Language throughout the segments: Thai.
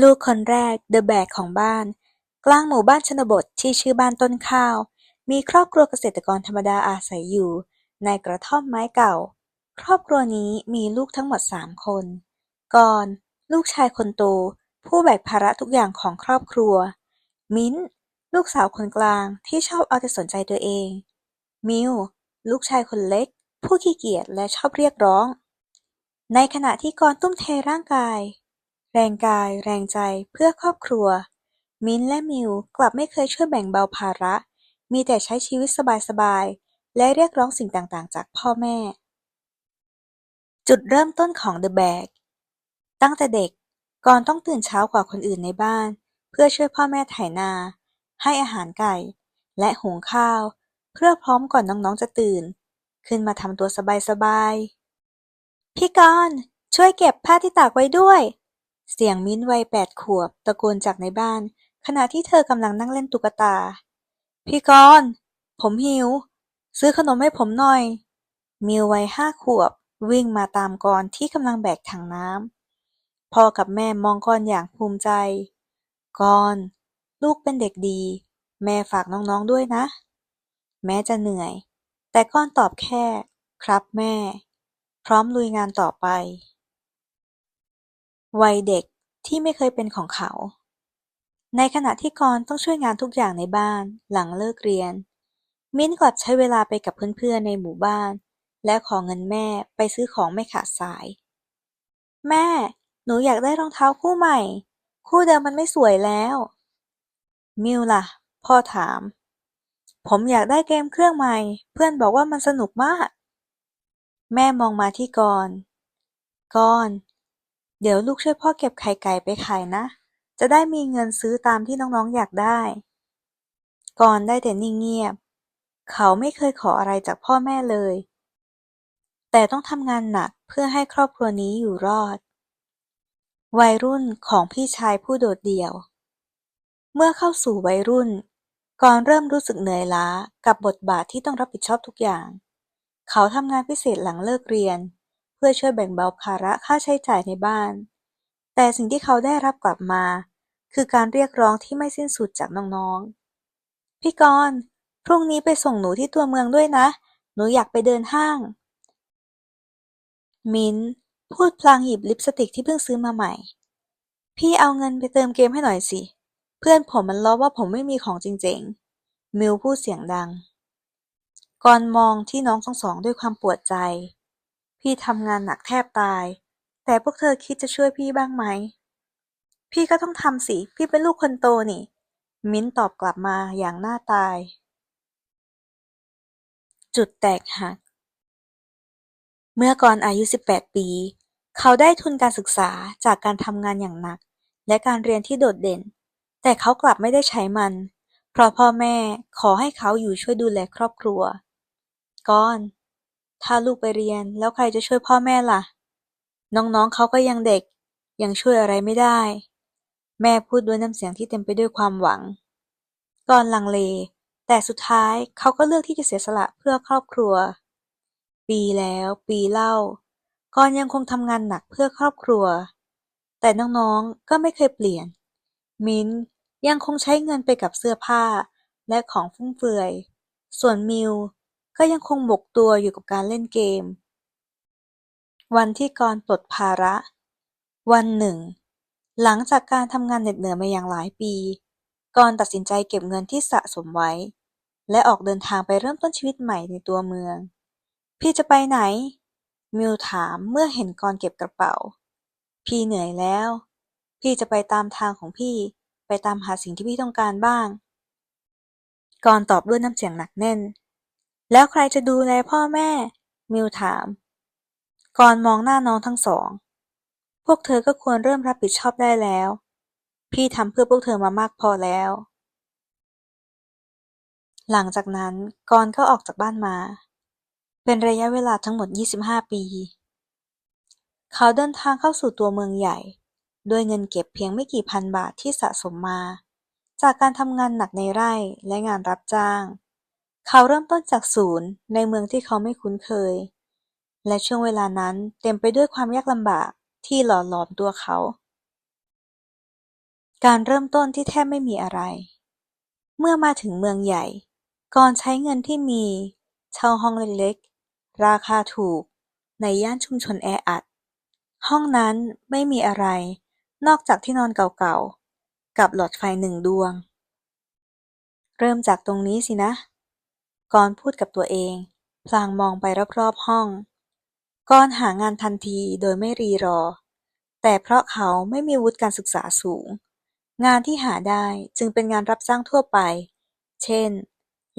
ลูกคนแรก เดอะแบก ของบ้าน กลางหมู่บ้านชนบทที่ชื่อบ้านต้นข้าว มีครอบครัวเกษตรกรธรรมดาอาศัยอยู่ในกระท่อมไม้เก่า ครอบครัวนี้มีลูกทั้งหมดสามคนกรณ์ลูกชายคนโต ผู้แบกภาระทุกอย่างของครอบครัว มิ้น ลูกสาวคนกลางที่ชอบเอาแต่สนใจตัวเอง มิว ลูกชายคนเล็ก ผู้ขี้เกียจและชอบเรียกร้อง ในขณะที่กรณ์ทุ่มเทร่างกาย แรงกายแรงใจเพื่อครอบครัว มิ้นท์และมิวกลับไม่เคยช่วยแบ่งเบาภาระ มีแต่ใช้ชีวิตสบาย ๆ และเรียกร้องสิ่งต่าง ๆ จากพ่อแม่ จุดเริ่มต้นของ The Bag ตั้งแต่เด็กกรณ์ต้องตื่นเช้ากว่าคนอื่นในบ้าน เพื่อช่วยพ่อแม่ไถนา ให้อาหารไก่ และหุงข้าว เพื่อพร้อมก่อนน้อง ๆ จะตื่น ขึ้นมาทำตัวสบาย ๆ พี่กรณ์ช่วยเก็บผ้าที่ตากไว้ด้วย เสียงมิ้นท์วัยแปดขวบตะโกนจากในบ้าน ขณะที่เธอกำลังนั่งเล่นตุ๊กตา พี่กรณ์ ผมหิว ซื้อขนมให้ผมหน่อย มิววัยห้าขวบวิ่งมาตามกรณ์ที่กำลังแบกถังน้ำ พ่อกับแม่มองกรณ์อย่างภูมิใจ กรณ์ ลูกเป็นเด็กดี แม่ฝากน้องๆด้วยนะ แม้จะเหนื่อย แต่กรณ์ตอบแค่ ครับแม่ พร้อมลุยงานต่อไป วัยเด็กที่ไม่เคยเป็นของเขา ในขณะที่กรณ์ต้องช่วยงานทุกอย่างในบ้านหลังเลิกเรียน มิ้นท์กลับใช้เวลาไปกับเพื่อนๆในหมู่บ้าน และขอเงินแม่ไปซื้อของไม่ขาดสาย แม่ หนูอยากได้รองเท้าคู่ใหม่ คู่เดิมมันไม่สวยแล้ว มิวล่ะ พ่อถาม ผมอยากได้เกมเครื่องใหม่ เพื่อนบอกว่ามันสนุกมาก แม่มองมาที่กรณ์กรณ์ เดี๋ยวลูกช่วยพ่อเก็บไข่ไก่ไปขายนะ จะได้มีเงินซื้อตามที่น้อง ๆ อยากได้ กรณ์ได้แต่นิ่งเงียบ เขาไม่เคยขออะไรจากพ่อแม่เลย แต่ต้องทำงานหนักเพื่อให้ครอบครัวนี้อยู่รอด วัยรุ่นของพี่ชายผู้โดดเดี่ยว เมื่อเข้าสู่วัยรุ่น กรณ์เริ่มรู้สึกเหนื่อยล้ากับบทบาทที่ต้องรับผิดชอบทุกอย่าง เขาทำงานพิเศษหลังเลิกเรียน เพื่อช่วยแบ่งเบาภาระค่าใช้จ่ายในบ้าน แต่สิ่งที่เขาได้รับกลับมา คือการเรียกร้องที่ไม่สิ้นสุดจากน้องๆ พี่กรณ์พรุ่งนี้ไปส่งหนูที่ตัวเมืองด้วยนะ หนูอยากไปเดินห้าง มิ้นพูดพลางหยิบลิปสติกที่เพิ่งซื้อมาใหม่ พี่เอาเงินไปเติมเกมให้หน่อยสิ เพื่อนผมมันล้อว่าผมไม่มีของจริงๆ มิวพูดเสียงดังกรณ์มองที่น้องทั้งสองด้วยความปวดใจ พี่ทำงานหนักแทบตาย แต่พวกเธอคิดจะช่วยพี่บ้างไหม พี่ก็ต้องทำสิ พี่เป็นลูกคนโตนี่ มิ้นตอบกลับมาอย่างหน้าตาย จุดแตกหัก เมื่อกรณ์อายุ 18 ปี เขาได้ทุนการศึกษาจากการทำงานอย่างหนัก และการเรียนที่โดดเด่น แต่เขากลับไม่ได้ใช้มัน เพราะพ่อแม่ขอให้เขาอยู่ช่วยดูแลครอบครัวกรณ์ ถ้าลูกไปเรียน แล้วใครจะช่วยพ่อแม่ล่ะ น้อง ๆ เขาก็ยังเด็ก ยังช่วยอะไรไม่ได้ แม่พูดด้วยน้ำเสียงที่เต็มไปด้วยความหวังกรณ์ลังเล แต่สุดท้ายเขาก็เลือกที่จะเสียสละเพื่อครอบครัว ปีแล้วปีเล่ากรณ์ยังคงทำงานหนักเพื่อครอบครัว แต่น้องๆ ก็ไม่เคยเปลี่ยน มิ้นยังคงใช้เงินไปกับเสื้อผ้าและของฟุ่มเฟือย ส่วนมิว ก็ยังคงหมกตัวอยู่กับการเล่นเกม วันที่กรปลดภาระ วันหนึ่ง หลังจากการทำงานเหน็ดเหนื่อยมาอย่างหลายปี กรตัดสินใจเก็บเงินที่สะสมไว้ และออกเดินทางไปเริ่มต้นชีวิตใหม่ในตัวเมือง พี่จะไปไหน มิวถามเมื่อเห็นกรเก็บกระเป๋า พี่เหนื่อยแล้ว พี่จะไปตามทางของพี่ ไปตามหาสิ่งที่พี่ต้องการบ้างกรตอบด้วยน้ำเสียงหนักแน่น แล้วใครจะดูแลพ่อแม่ มิวถามกรณ์มองหน้าน้องทั้งสอง พวกเธอก็ควรเริ่มรับผิดชอบได้แล้ว พี่ทำเพื่อพวกเธอมามากพอแล้ว หลังจากนั้นกรณ์ก็ออกจากบ้านมา เป็นระยะเวลาทั้งหมด 25 ปี เขาเดินทางเข้าสู่ตัวเมืองใหญ่ ด้วยเงินเก็บเพียงไม่กี่พันบาทที่สะสมมา จากการทำงานหนักในไร่และงานรับจ้าง เขาเริ่มต้นจากศูนย์ในเมืองที่เขาไม่คุ้นเคย และช่วงเวลานั้นเต็มไปด้วยความยากลำบากที่หล่อหลอมตัวเขา การเริ่มต้นที่แทบไม่มีอะไร เมื่อมาถึงเมืองใหญ่ ก่อนใช้เงินที่มี เช่าห้องเล็กๆ ราคาถูก ในย่านชุมชนแออัด ห้องนั้นไม่มีอะไร นอกจากที่นอนเก่าๆ กับหลอดไฟหนึ่งดวง เริ่มจากตรงนี้สินะ กรณ์พูดกับตัวเอง พลางมองไปรอบ ๆ ห้อง กรณ์หางานทันทีโดยไม่รีรอ แต่เพราะเขาไม่มีวุฒิการศึกษาสูง งานที่หาได้จึงเป็นงานรับจ้างทั่วไป เช่น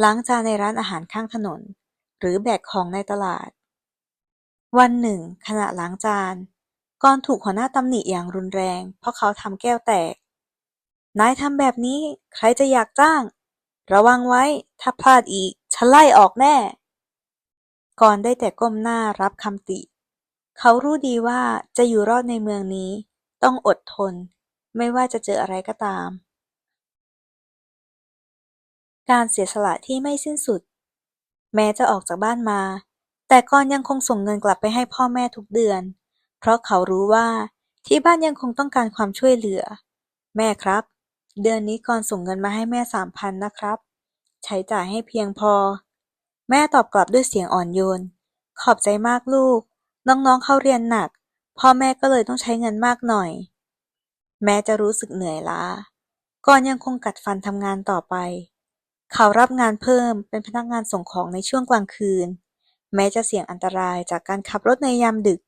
ล้างจานในร้านอาหารข้างถนน หรือแบกของในตลาด วันหนึ่ง ขณะล้างจานกรณ์ถูกหัวหน้าตำหนิอย่างรุนแรง เพราะเขาทำแก้วแตก นายทำแบบนี้ใครจะอยากจ้าง ระวังไว้ถ้าพลาดอีก ฉันไล่ออกแน่ กรณ์ได้แต่ก้มหน้ารับคำติ เขารู้ดีว่าจะอยู่รอดในเมืองนี้ ต้องอดทน ไม่ว่าจะเจออะไรก็ตาม การเสียสละที่ไม่สิ้นสุด แม้จะออกจากบ้านมา แต่กรณ์ยังคงส่งเงินกลับไปให้พ่อแม่ทุกเดือน เพราะเขารู้ว่าที่บ้านยังคงต้องการความช่วยเหลือ แม่ครับ เดือนนี้กรณ์ส่งเงินมาให้แม่สามพันนะครับ ใช้จ่ายให้เพียงพอ แม่ตอบกลับด้วยเสียงอ่อนโยน ขอบใจมากลูก น้อง ๆ เขาเรียนหนัก พ่อแม่ก็เลยต้องใช้เงินมากหน่อย แม้จะรู้สึกเหนื่อยล้ากรณ์ยังคงกัดฟันทำงานต่อไป เขารับงานเพิ่มเป็นพนักงานส่งของในช่วงกลางคืน แม้จะเสี่ยงอันตรายจากการขับรถในยามดึก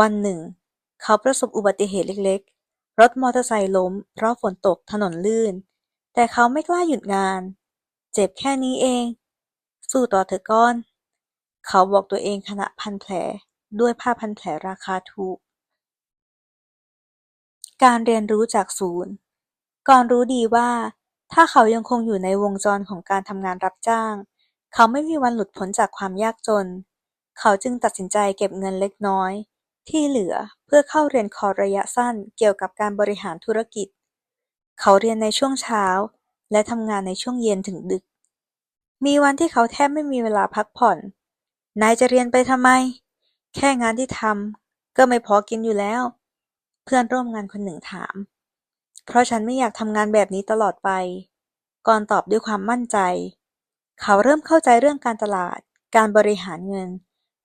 วันหนึ่ง เขาประสบอุบัติเหตุเล็กๆ รถมอเตอร์ไซค์ล้ม เพราะฝนตกถนนลื่น แต่เขาไม่กล้าหยุดงาน เจ็บแค่นี้เอง สู้ต่อเถอะก้อน เขาบอกตัวเองขณะพันแผลด้วยผ้าพันแผลราคาถูก การเรียนรู้จากศูนย์กรณ์รู้ดีว่า ถ้าเขายังคงอยู่ในวงจรของการทำงานรับจ้าง เขาไม่มีวันหลุดพ้นจากความยากจน เขาจึงตัดสินใจเก็บเงินเล็กน้อย ที่เหลือเพื่อเข้าเรียนคอร์สระยะสั้นเกี่ยวกับการบริหารธุรกิจ เขาเรียนในช่วงเช้า และทำงานในช่วงเย็นถึงดึก มีวันที่เขาแทบไม่มีเวลาพักผ่อน นายจะเรียนไปทำไม แค่งานที่ทำก็ไม่พอกินอยู่แล้ว เพื่อนร่วมงานคนหนึ่งถาม เพราะฉันไม่อยากทำงานแบบนี้ตลอดไปกรณ์ตอบด้วยความมั่นใจ เขาเริ่มเข้าใจเรื่องการตลาด การบริหารเงิน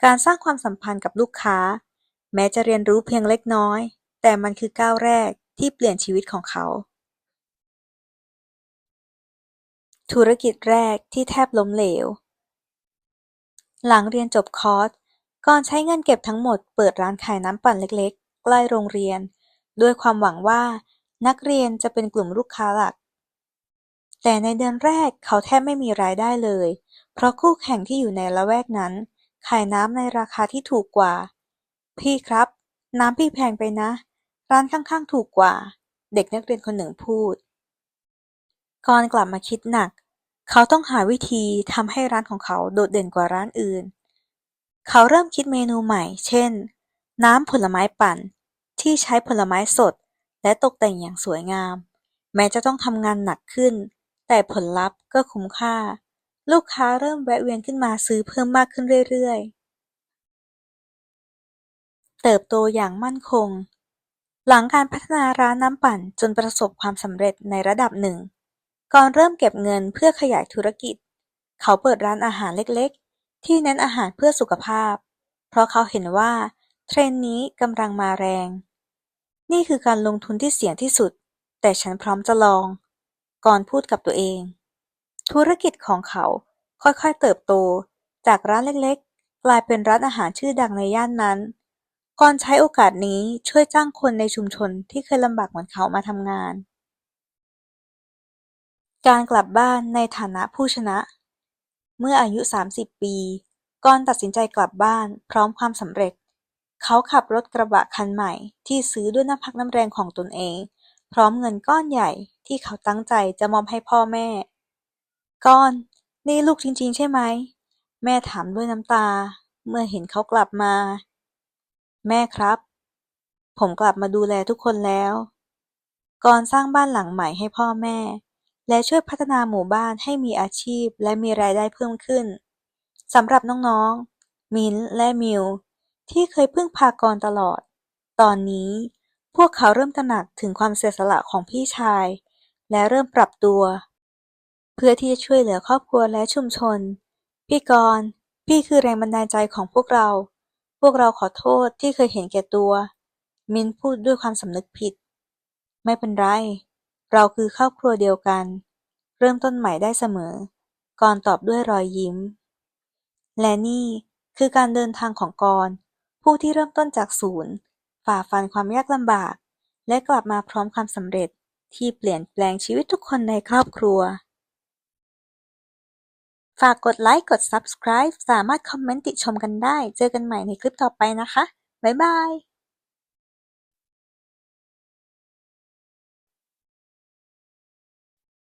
การสร้างความสัมพันธ์กับลูกค้า แม้จะเรียนรู้เพียงเล็กน้อย แต่มันคือก้าวแรกที่เปลี่ยนชีวิตของเขา ธุรกิจแรกที่แทบล้มเหลว หลังเรียนจบคอร์ส กรณ์ใช้เงินเก็บทั้งหมดเปิดร้านขายน้ำปั่นเล็กๆ ใกล้โรงเรียน ด้วยความหวังว่านักเรียนจะเป็นกลุ่มลูกค้าหลัก แต่ในเดือนแรกเขาแทบไม่มีรายได้เลย เพราะคู่แข่งที่อยู่ในละแวกนั้น ขายน้ำในราคาที่ถูกกว่า พี่ครับ น้ำพี่แพงไปนะ ร้านข้างๆ ถูกกว่า เด็กนักเรียนคนหนึ่งพูด กรณ์กลับมาคิดหนัก เขาต้องหาวิธีทำให้ร้านของเขาโดดเด่นกว่าร้านอื่น เขาเริ่มคิดเมนูใหม่ เช่น น้ำผลไม้ปั่น ที่ใช้ผลไม้สด และตกแต่งอย่างสวยงาม แม้จะต้องทำงานหนักขึ้น แต่ผลลัพธ์ก็คุ้มค่า ลูกค้าเริ่มแวะเวียนขึ้นมาซื้อเพิ่มมากขึ้นเรื่อยๆ เติบโตอย่างมั่นคงหลังการพัฒนาร้านน้ำปั่นจนประสบความสำเร็จในระดับหนึ่ง กรณ์เริ่มเก็บเงินเพื่อขยายธุรกิจ เขาเปิดร้านอาหารเล็กๆ ที่เน้นอาหารเพื่อสุขภาพ เพราะเขาเห็นว่าเทรนด์นี้กำลังมาแรง นี่คือการลงทุนที่เสี่ยงที่สุด แต่ฉันพร้อมจะลองกรณ์พูดกับตัวเอง ธุรกิจของเขาค่อยๆเติบโต จากร้านเล็กๆ กลายเป็นร้านอาหารชื่อดังในย่านนั้นกรณ์ใช้โอกาสนี้ช่วยจ้างคนในชุมชนที่เคยลำบากเหมือนเขามาทำงาน การกลับบ้านในฐานะผู้ชนะ เมื่ออายุ 30 ปี กรณ์ตัดสินใจกลับบ้านพร้อมความสำเร็จ เขาขับรถกระบะคันใหม่ที่ซื้อด้วยน้ำพักน้ำแรงของตนเอง พร้อมเงินก้อนใหญ่ที่เขาตั้งใจจะมอบให้พ่อแม่กรณ์นี่ลูกจริง ๆ ใช่ไหม แม่ถามด้วยน้ำตา เมื่อเห็นเขากลับมา แม่ครับ ผมกลับมาดูแลทุกคนแล้ว กรณ์สร้างบ้านหลังใหม่ให้พ่อแม่ และช่วยพัฒนาหมู่บ้านให้มีอาชีพและมีรายได้เพิ่มขึ้น สำหรับน้องๆ มิ้นและมิว ที่เคยพึ่งพากรตลอด ตอนนี้พวกเขาเริ่มตระหนักถึงความเสียสละของพี่ชาย และเริ่มปรับตัว เพื่อที่จะช่วยเหลือครอบครัวและชุมชน พี่กรณ์พี่คือแรงบันดาลใจของพวกเรา พวกเราขอโทษที่เคยเห็นแก่ตัว มินพูดด้วยความสำนึกผิด ไม่เป็นไร เราคือครอบครัวเดียวกัน เริ่มต้นใหม่ได้เสมอ กรณ์ตอบด้วยรอยยิ้ม และนี่คือการเดินทางของกร ผู้ที่เริ่มต้นจากศูนย์ ฝ่าฟันความยากลำบาก และกลับมาพร้อมความสำเร็จที่เปลี่ยนแปลงชีวิตทุกคนในครอบครัว ฝากกดไลค์ กด Subscribe สามารถคอมเมนต์ติชมกันได้ เจอกันใหม่ในคลิปต่อไปนะคะ บ๊ายบาย